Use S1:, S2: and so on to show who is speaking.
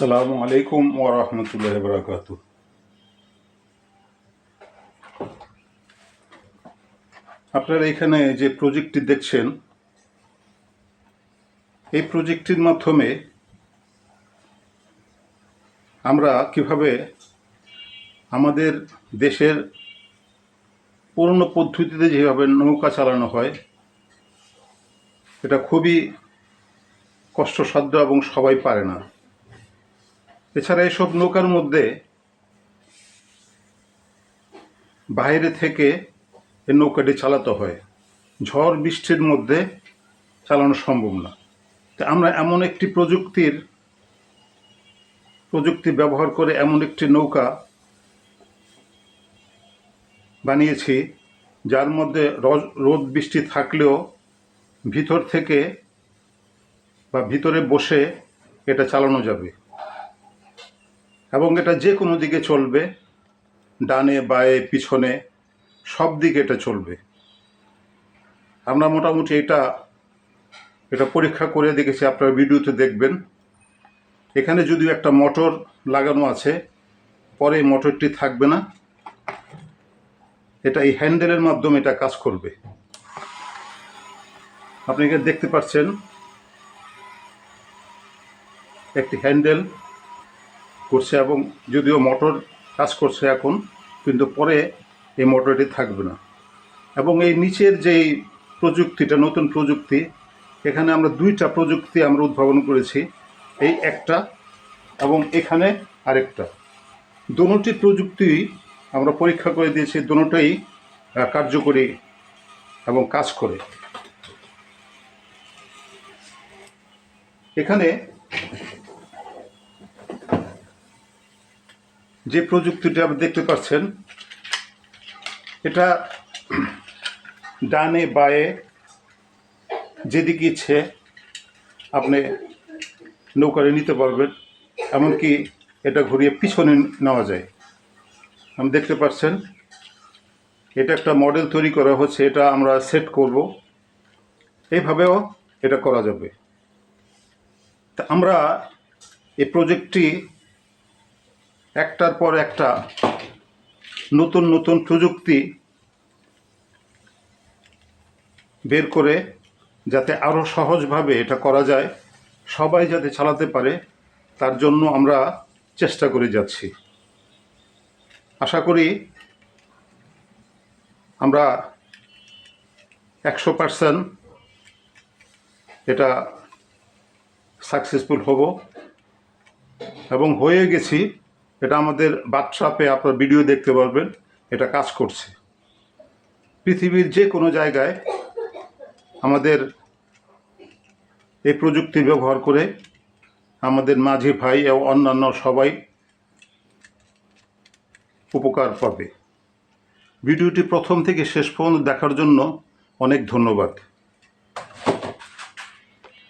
S1: আসসালামু আলাইকুম ওরহমতুল্লাহ বরাকাত আপনারা এখানে যে প্রজেক্টটি দেখছেন, এই প্রজেক্টটির মাধ্যমে আমরা কীভাবে আমাদের দেশের পুরনো পদ্ধতিতে যেভাবে নৌকা চালানো হয়, এটা খুবই কষ্টসাধ্য এবং সবাই পারে না। এছাড়া এসব নৌকার মধ্যে বাইরে থেকে এই নৌকাটি চালাতে হয়। ঝড় বৃষ্টির মধ্যে চালানো সম্ভব না। তা আমরা এমন একটি প্রযুক্তির প্রযুক্তি ব্যবহার করে এমন একটি নৌকা বানিয়েছি, যার মধ্যে রোদ বৃষ্টি থাকলেও ভিতর থেকে বা ভিতরে বসে এটা চালানো যাবে। এবং এটা যে কোনো দিকে চলবে, ডানে, বায়ে, পিছনে, সব দিকে এটা চলবে। আমরা মোটামুটি এটা এটা পরীক্ষা করে দেখেছি, আপনারা ভিডিওতে দেখবেন। এখানে যদিও একটা মোটর লাগানো আছে, পরে মোটরটি থাকবে না। এটা এই হ্যান্ডেলের মাধ্যমে এটা কাজ করবে। আপনি দেখতে পাচ্ছেন, একটি হ্যান্ডেল করছে এবং যদিও মোটর কাজ করছে এখন, কিন্তু পরে এই মোটরটি থাকবে না। এবং এই নিচের যেই প্রযুক্তিটা, নতুন প্রযুক্তি, এখানে আমরা দুইটা প্রযুক্তি আমরা উদ্ভাবন করেছি, এই একটা এবং এখানে আরেকটা। দোনোটি প্রযুক্তি আমরা পরীক্ষা করে দিয়েছি দোনোটাই কার্যকরী এবং কাজ করে। এখানে যে প্রযুক্তিটি আপনি দেখতে পাচ্ছেন, এটা ডানে বায়ে যেদিকে ইচ্ছে আপনি নৌকারে নিতে পারবেন, এমনকি এটা ঘুরিয়ে পিছনে নেওয়া যায়। আপনি দেখতে পাচ্ছেন, এটা একটা মডেল তৈরি করা হচ্ছে, এটা আমরা সেট করব। এইভাবেও এটা করা যাবে। তা আমরা এই প্রজেক্টটি একটার পর একটা নতুন নতুন প্রযুক্তি বের করে যাতে আরও সহজভাবে এটা করা যায়, সবাই যাতে চালাতে পারে, তার জন্য আমরা চেষ্টা করে যাচ্ছি। আশা করি আমরা একশো পার্সেন্ট এটা সাকসেসফুল হব। এবং হয়ে গেছি এটা আমাদের বাথট্রাপে আপনার ভিডিও দেখতে পারবেন, এটা কাজ করছে। পৃথিবীর যে কোনো জায়গায় আমাদের এই প্রযুক্তি ব্যবহার করে আমাদের মাঝি ভাই এবং অন্যান্য সবাই উপকার পাবে। ভিডিওটি প্রথম থেকে শেষ পর্যন্ত দেখার জন্য অনেক ধন্যবাদ।